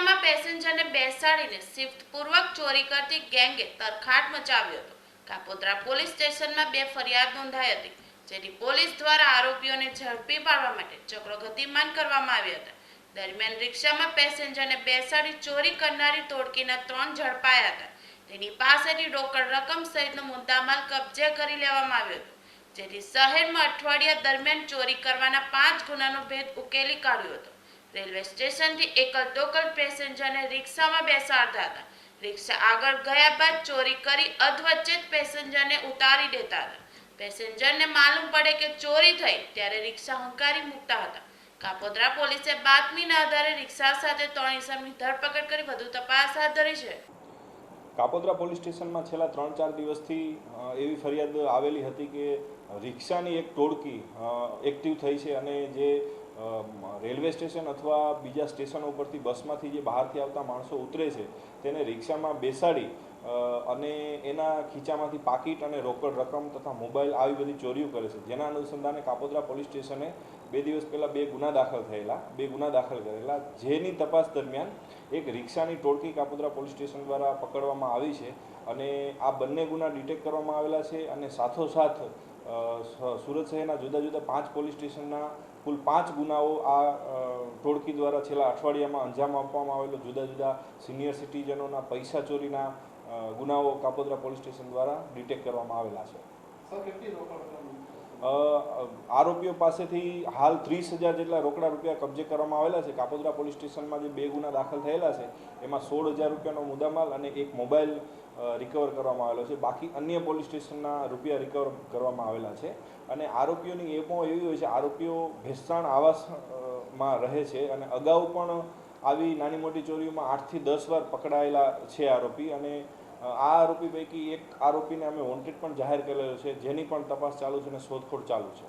રિક્ષામાં પેસેન્જરને બેસાડીને શિફ્ટપૂર્વક ચોરી કરતી ગેંગે તરખાટ મચાવ્યો હતો. કાપોદ્રા પોલીસ સ્ટેશનમાં બે ફરિયાદ નોંધાઈ હતી, જેથી પોલીસ દ્વારા આરોપીઓને ઝડપી પાડવા માટે ચક્રો ગતિમાન કરવામાં આવ્યા હતા. દરમિયાન રિક્ષામાં પેસેન્જરને બેસાડી ચોરી કરનારી ટોળકીના ત્રણ ઝડપાયા હતા. તેની પાસેથી રોકડ રકમ સહિતનો મુદ્દામાલ કબજે કરી લેવામાં આવ્યો હતો, જેથી શહેરમાં અઠવાડિયા દરમિયાન ચોરી કરવાના પાંચ ગુનાનો ભેદ ઉકેલી કાઢ્યો હતો. રેલવે સ્ટેશનથી એકલ દોકલ પેસેન્જરને રિક્ષામાં બેસાડતા હતા. રિક્ષા આગળ ગયા બાદ ચોરી કરી અધવચ્ચે જ પેસેન્જરને ઉતારી દેતા હતા. પેસેન્જરને માલુમ પડે કે ચોરી થઈ ત્યારે રિક્ષા હંકારી મૂકતા હતા. કાપોદ્રા પોલીસે બાતમીના આધારે રિક્ષા સાથે ત્રણ ઇસમની ધરપકડ કરી વધુ તપાસ હાથ ધરી છે. કાપોદ્રા પોલીસ સ્ટેશનમાં છેલ્લા ત્રણ ચાર દિવસથી એવી ફરિયાદ આવેલી હતી કે રિક્ષાની એક ટોળકી એક્ટિવ થઈ છે અને જે રેલવે સ્ટેશન અથવા બીજા સ્ટેશનો ઉપરથી બસમાંથી જે બહારથી આવતા માણસો ઉતરે છે, તેને રિક્ષામાં બેસાડી અને એના ખીચામાંથી પાકીટ અને રોકડ રકમ તથા મોબાઈલ આવી બધી ચોરીઓ કરે છે. જેના અનુસંધાને કાપોદ્રા પોલીસ સ્ટેશને બે દિવસ પહેલાં બે ગુના દાખલ થયેલા, બે ગુના દાખલ કરેલા, જેની તપાસ દરમિયાન એક રિક્ષાની ટોળકી કાપોદ્રા પોલીસ સ્ટેશન દ્વારા પકડવામાં આવી છે અને આ બંને ગુના ડિટેક્ટ કરવામાં આવેલા છે અને સાથોસાથ સુરત શહેરના જુદા જુદા પાંચ પોલીસ સ્ટેશનના કુલ પાંચ ગુનાઓ આ ટોળકી દ્વારા છેલ્લા અઠવાડિયામાં અંજામ આપવામાં આવેલો જુદા જુદા સિનિયર સિટીઝનોના પૈસા ચોરીના ગુનાઓ કાપોદ્રા પોલીસ સ્ટેશન દ્વારા ડિટેક્ટ કરવામાં આવેલા છે. આરોપીઓ પાસેથી હાલ ત્રીસ હજાર જેટલા રોકડા રૂપિયા કબજે કરવામાં આવેલા છે. કાપોદરા પોલીસ સ્ટેશનમાં જે બે ગુના દાખલ થયેલા છે, એમાં સોળ હજાર રૂપિયાનો મુદ્દામાલ અને એક મોબાઈલ રિકવર કરવામાં આવેલો છે. બાકી અન્ય પોલીસ સ્ટેશનના રૂપિયા રિકવર કરવામાં આવેલા છે. અને આરોપીઓની એમો એવી હોય છે, આરોપીઓ ભેસાણ આવાસમાં રહે છે અને અગાઉ પણ આવી નાની મોટી ચોરીઓમાં આઠથી દસ વાર પકડાયેલા છે આરોપી અને આ આરોપી પૈકી એક આરોપીને અમે વોન્ટેડ પણ જાહેર કરેલો છે, જેની પણ તપાસ ચાલુ છે અને શોધખોળ ચાલુ છે.